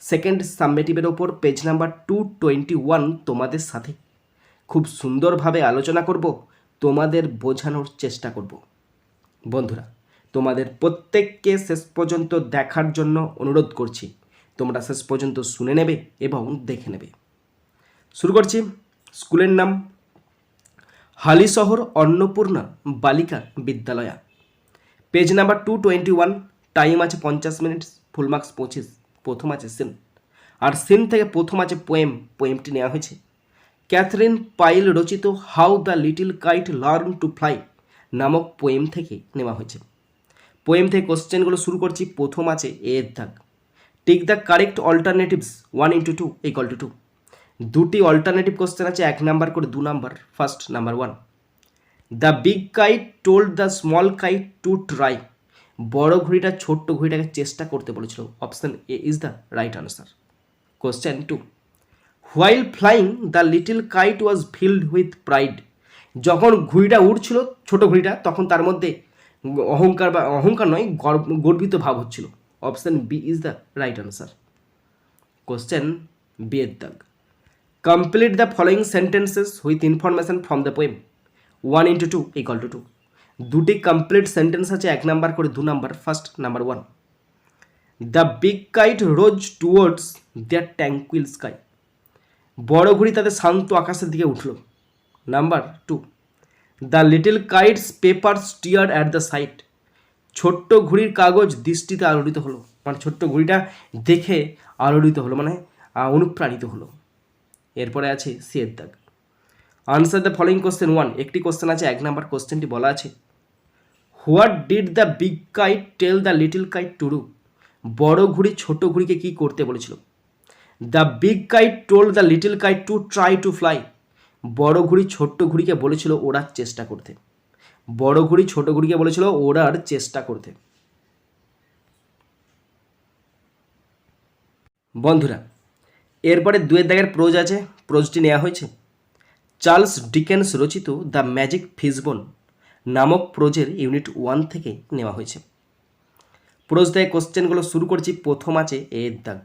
Second সাবমেটিভের ওপর page number two twenty one তোমাদের সাথে। খুব সুন্দরভাবে আলোচনা করব, তোমাদের বোঝানোর চেষ্টা করব। বন্ধুরা, তোমাদের প্রত্যেককে শেষ পর্যন্ত দেখার জন্য অনুরোধ করছি। তোমরা শেষ পর্যন্ত শুনে নেবে এবং দেখে নেবে। শুরু করছি। স্কুলের নাম Halisahar Annapurna Balika Vidyalaya. Page number two twenty one time আছে পঞ্চাশ মিনিট ফুল মার্কস পঁচিশ। প্রথম আছে সিন। আর সিন থেকে প্রথম আছে পোয়েম পোয়েমটি নেওয়া হয়েছে। ক্যাথরিন পাইল রচিত how the little kite learn to fly নামক পোয়েম থেকে নেওয়া হয়েছে। পোয়েম থেকে কোশ্চেনগুলো শুরু করছি, প্রথম আছে এর দাগ tick the correct alternatives one into two equal to two দুটি অল্টারনেটিভ কোশ্চেন আছে, এক নাম্বার করে দু number first number one the big kite told the small kite to try বড় ঘুড়িটা ছোট্ট ঘুড়িটাকে চেষ্টা করতে বলেছিল। Option A is the right answer question two while flying the little kite was filled with pride যখন ঘুড়িটা উড়ছিল, ছোট ঘুড়িটা, তখন তার মধ্যে অহংকার বা অহংকার নয়, গর্ব- গর্বিত ভাব হচ্ছিল। Option B is the right answer question B এর দাগ। Complete the following sentences with information from the poem one into two equal to two দুটি কমপ্লিট সেন্টেন্স আছে, এক নাম্বার করে দু number first number one the big kite rose towards the tranquil sky বড় ঘুড়ি তাদের শান্ত আকাশের দিকে উঠল। Number two the little kite's paper stir at the sight ছোট্ট ঘুড়ির কাগজ দৃষ্টিতে আলোড়িত হলো। মানে ছোট্ট ঘুড়িটা দেখে আলোড়িত হলো মানে অনুপ্রাণিত হলো। এরপরে আছে সিয়ের দাগ answer the following question one একটি কোশ্চেন আছে, এক নাম্বার কোশ্চেনটি বলা আছে। What did the big kite tell the little kite to do? বড় ঘুড়ি ছোট ঘুড়িকে কি করতে বলেছিল? The big kite told the little kite to try to fly. বড় ঘুড়ি ছোট্ট ঘুড়িকে বলেছিল ওড়ার চেষ্টা করতে। বড় ঘুড়ি ছোট ঘুড়িকে বলেছিল ওড়ার চেষ্টা করতে। বন্ধুরা, এরপরে দুয়ের দাগের প্রোজ আছে। প্রোজটি নেওয়া হয়েছে। চার্লস ডিকেন্স রচিত দ্য ম্যাজিক ফিসবন। নামক প্রোজের ইউনিট ওয়ান থেকে নেওয়া হয়েছে। প্রোজ দিয়ে কোশ্চেনগুলো শুরু করছি প্রথম আছে এর দাগ।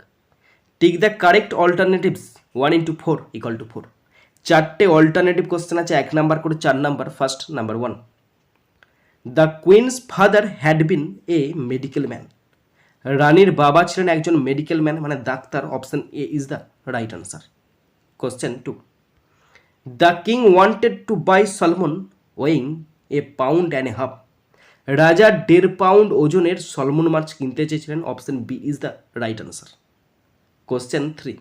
Tick the correct alternatives one into four equal to four. চারটে অল্টারনেটিভ কোশ্চেন আছে, এক নাম্বার করে চার number, first number one. The queen's father had been a medical man. রানীর বাবা ছিলেন একজন মেডিকেল ম্যান মানে doctor, option A is the right answer. Question two. The king wanted to buy salmon weighing a pound and a half রাজা দেড় pound ওজনের salmon মাছ কিনতে চেয়েছিলেন। Option B is the right answer question three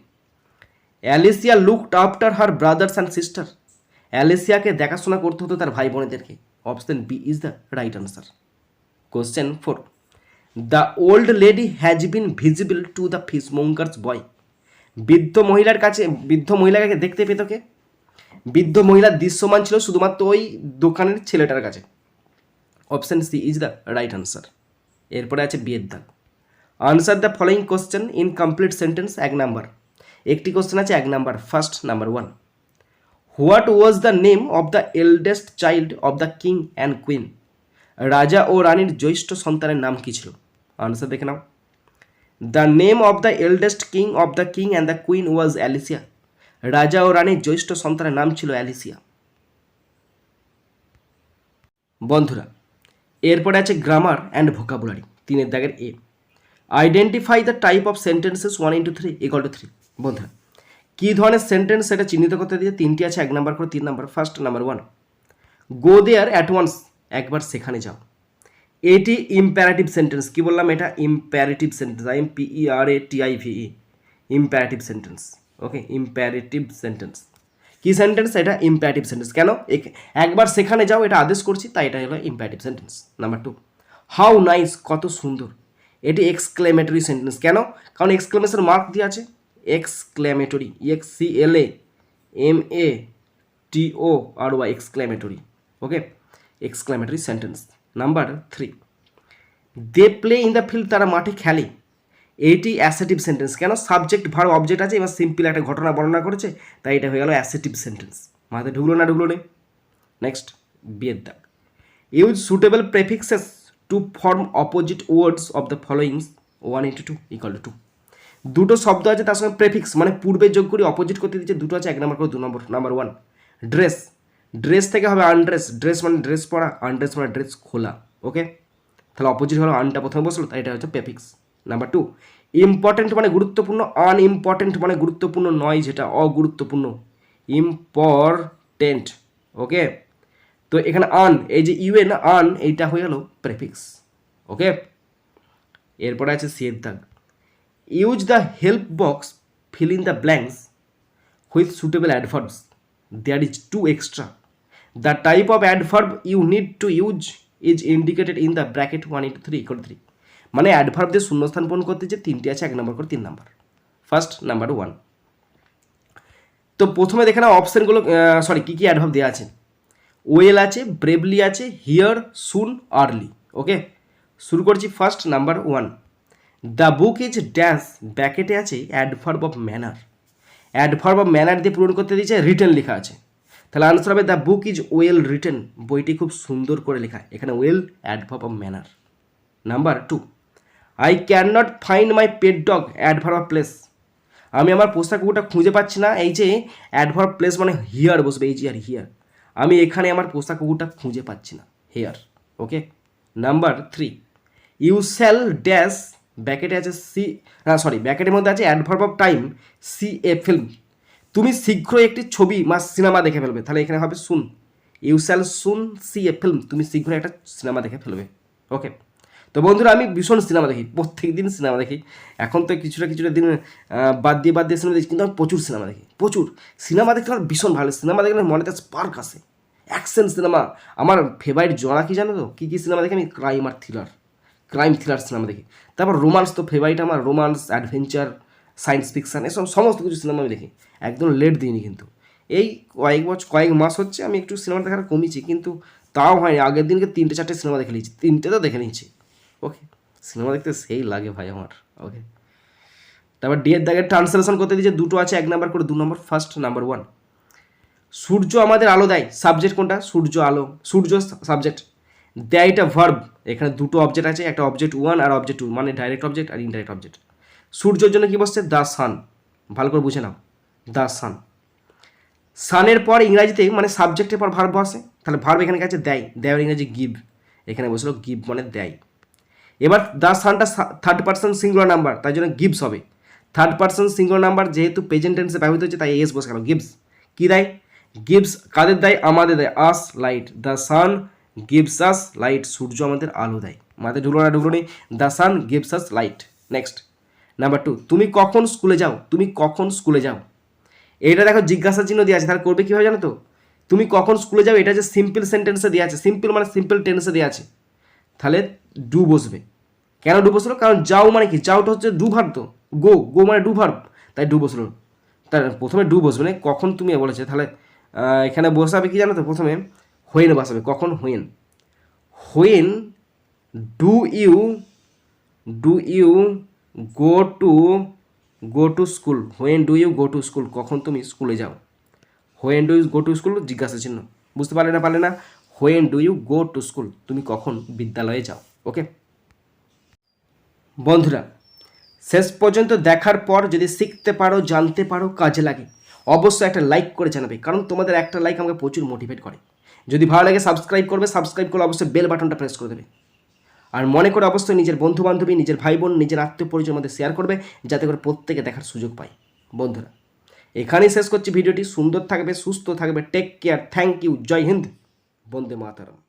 Alicia looked after her brothers and sister অ্যালিসিয়াকে দেখাশোনা করতে হতো তার ভাই বোনেদেরকে option B is the right answer question four the old lady has been visible to the fishmonger's boy বৃদ্ধ মহিলার কাছে বৃদ্ধ মহিলাকে দেখতে পেত কে? বৃদ্ধ মহিলা দৃশ্যমান ছিল শুধুমাত্র ওই দোকানের ছেলেটার কাছে। Option C is the right answer এরপরে আছে বিয়ের দাগ। Answer the following question in complete sentence এক নাম্বার। একটি কোশ্চেন আছে, এক number. First number one what was the name of the eldest child of the king and queen রাজা ও রানীর জ্যৈষ্ঠ সন্তানের নাম কী ছিল? আনসার দেখে নাও। The name of the eldest king of the king and the queen was Alicia রাজা ও রানীর জ্যৈষ্ঠ সন্তানের নাম ছিল অ্যালিসিয়া। বন্ধুরা, এরপরে আছে গ্রামার অ্যান্ড ভোকাবুলারি তিনের দাগের এ। Identify the type of sentences one into three equal to three বন্ধুরা, কী ধরনের সেন্টেন্স সেটা চিহ্নিত করতে দিয়ে তিনটি আছে, এক নাম্বার করে তিন number first number one go there at once একবার সেখানে যাও। এটি ইম্প্যারেটিভ সেন্টেন্স কি বললাম এটা? Imperative sentence I M P E R A T I V E imperative sentence okay imperative sentence কি সেন্টেন্স এটা ইম্প্যারেটিভ সেন্টেন্স কেন? এক- একবার সেখানে যাও, এটা আদেশ করছি, তাই এটা হলো imperative sentence number two how nice কত সুন্দর। এটি এক্সক্লেমেটরি সেন্টেন্স কেন? কারণ এক্সক্লেমেশন মার্ক দিয়ে আছে। Exclamatory X C L A M A T O R Y exclamatory okay exclamatory sentence number three they play in the field তারা মাঠে খেলে। এইটি অ্যাসেটিভ সেন্টেন্স কেন? সাবজেক্ট ভার অবজেক্ট আছে, এবার সিম্পল একটা ঘটনা বর্ণনা করেছে, তাই এটা হয়ে গেল অ্যাসেটিভ সেন্টেন্স মাথায় ঢুকলো না ঢুকলো নেই নেক্সট বিয়ের দাগ use suitable prefixes to form opposite words of the followings one into two equal to two দুটো শব্দ আছে, তার সঙ্গে প্রেফিক্স মানে পূর্বে যোগ করে অপোজিট করতে দিচ্ছে দুটো আছে, এক নম্বর করে, দু number number one dress dress থেকে হবে আনড্রেস ড্রেস মানে ড্রেস পরা আনড্রেস মানে ড্রেস খোলা ওকে তাহলে অপোজিট হলো আনটা প্রথমে বসল, তাই এটা হচ্ছে প্রেফিক্স নাম্বার টু ইম্পর্টেন্ট মানে গুরুত্বপূর্ণ আনইম্পর্টেন্ট মানে গুরুত্বপূর্ণ নয় যেটা অগুরুত্বপূর্ণ। ইম্পর্টেন্ট ওকে তো এখানে আন এই যে ইউএন আন এইটা হয়ে গেল প্রেফিক্স ওকে এরপরে আছে সিয়ের দাগ use the help box fill in the blanks with suitable adverbs. There is two extra the type of adverb you need to use is indicated in bracket 1 into 3 equal to 3. মানে adverb দিয়ে শূন্যস্থান পূরণ করতে যে তিনটি আছে, এক number করে তিন নম্বর ফার্স্ট নাম্বার ওয়ান তো প্রথমে দেখে না অপশানগুলো সরি কী কী অ্যাডভার্ব দেওয়া আছে? ওয়েল আছে ব্রেভলি আছে হিয়ার সুন আর্লি ওকে শুরু করছি first number one the book is dance ব্যাকেটে আছে adverb of manner adverb of manner দিয়ে পূরণ করতে দিয়েছে রিটার্ন লেখা আছে। তাহলে আনসার হবে the book is well written বইটি খুব সুন্দর করে লেখা। এখানে well adverb of manner number two I can not find my pet dog adverb place আমি আমার পোষা কুকুরটা খুঁজে পাচ্ছি না। এই যে অ্যাডভার্ব প্লেস মানে হিয়ার বসবে, এই যে আর হিয়ার আমি এখানে আমার পোষা কুকুরটা খুঁজে পাচ্ছি না। Here okay number three you shall dash ব্যাকেটে আছে সি না সরি ব্যাকেটের মধ্যে আছে adverb of time see a film তুমি শীঘ্রই একটি ছবি বা সিনেমা দেখে ফেলবে। তাহলে এখানে হবে soon you shall soon see a film তুমি শীঘ্রই একটা সিনেমা দেখে ফেলবে। ওকে তো বন্ধুরা, আমি ভীষণ সিনেমা দেখি প্রত্যেক দিন সিনেমা দেখি। এখন তো কিছুটা কিছুটা দিন বাদ দিয়ে বাদ দিয়ে সিনেমা দেখি, কিন্তু আমি প্রচুর সিনেমা দেখি, প্রচুর। সিনেমা দেখতে আমার ভীষণ ভালো সিনেমা দেখলে মনেতে স্পার্ক আসে। অ্যাকশন সিনেমা আমার ফেভারিট জনা কি জানো তো? কী কী সিনেমা দেখি আমি? ক্রাইম আর থ্রিলার ক্রাইম থ্রিলার সিনেমা দেখি। তারপর রোমান্স তো ফেভারিট আমার রোমান্স অ্যাডভেঞ্চার সায়েন্স ফিকশান এসব সমস্ত কিছু সিনেমা আমি দেখি। একদম লেট দিইনি কিন্তু। এই কয়েক বছর কয়েক মাস হচ্ছে আমি একটু সিনেমা দেখার কমিয়েছি, কিন্তু তাও হয়নি। আগের দিনকে তিনটে, চারটে সিনেমা দেখে নিয়েছি, তিনটে তো দেখে নিয়েছি। ওকে সিনেমা দেখতে সেই লাগে ভাই আমার। ওকে তারপর ডিএর দাগের ট্রান্সলেশন করতে দিয়েছে, দুটো আছে, এক নাম্বার করে দু নম্বর ফার্স্ট নাম্বার ওয়ান সূর্য আমাদের আলো দেয় সাবজেক্ট কোনটা? সূর্য আলো, সূর্য সাবজেক্ট দেয় এটা ভার্ব এখানে দুটো অবজেক্ট আছে, একটা অবজেক্ট ওয়ান আর অবজেক্ট টু মানে ডাইরেক্ট অবজেক্ট আর ইনডাইরেক্ট অবজেক্ট সূর্যের জন্য কী বসছে? দ্য সান ভালো করে বুঝে নাও দ্য সান সানের পর ইংরাজিতে মানে সাবজেক্টের পর ভার্ব বসে, তাহলে ভার্ব এখানে কাছে দেয়। দেয় ইংরাজি গিভ এখানে বসল গিভ মানে দেয়। এবার দ্য সানটা থার্ড পার্সন সিঙ্গুলার নাম্বার তাই জন্য গিভস হবে। থার্ড পার্সন সিঙ্গুলার নাম্বার যেহেতু প্রেজেন্ট টেন্সে ব্যবহৃত হচ্ছে, তাই এস বসে গেল। গিভস কী দেয়? গিভস কাদের দেয়? আমাদের দেয়। Us light the sun gives us light সূর্য আমাদের আলো দেয়। মাথায় ঢুকলো না, ঢুকলো নেই the sun gives us light next number two তুমি কখন স্কুলে যাও? তুমি কখন স্কুলে যাও? এটা দেখো জিজ্ঞাসা চিহ্ন দেওয়া আছে। তাহলে করবে কীভাবে জানো তো? তুমি কখন স্কুলে যাও? এটা যে সিম্পল সেন্টেন্সে দেওয়া আছে। সিম্পল মানে সিম্পল টেন্সে দেওয়া আছে। তাহলে ডু বসবে। কেন ডু বসল? কারণ যাও মানে কি? যাওটা হচ্ছে ডু ভার্ব তো। গো গো মানে ডু ভার্ব। তাই ডু বসল। তার প্রথমে ডু বসবে না, কখন তুমি বলেছে? তাহলে এখানে বসাবে কি জানো তো? প্রথমে হোয়েন বসাবে। কখন? When when do you do you go to go to school when do you go to school কখন তুমি স্কুলে যাও? When do you go to school জিজ্ঞাসা চিহ্ন। বুঝতে পারলে না পারলে না? When do you go to school তুমি কখন বিদ্যালয়ে যাও? ওকে বন্ধুরা, শেষ পর্যন্ত দেখার পর যদি শিখতে পারো, জানতে পারো, কাজে লাগে, অবশ্যই একটা লাইক করে জানাবে, কারণ তোমাদের একটা লাইক আমাকে প্রচুর মোটিভেট করে। যদি ভালো লাগে সাবস্ক্রাইব করবে সাবস্ক্রাইব করলে অবশ্যই বেল বাটনটা প্রেস করে দেবে। আর মনে করে অবশ্যই নিজের বন্ধু বান্ধবী নিজের ভাই বোন নিজের আত্মীয় পরিচয়ের মধ্যে শেয়ার করবে, যাতে করে প্রত্যেকে দেখার সুযোগ পায়। বন্ধুরা, এখানেই শেষ করছি ভিডিওটি। সুন্দর থাকবে, সুস্থ থাকবে। Take care thank you Jai Hind. Бондематором.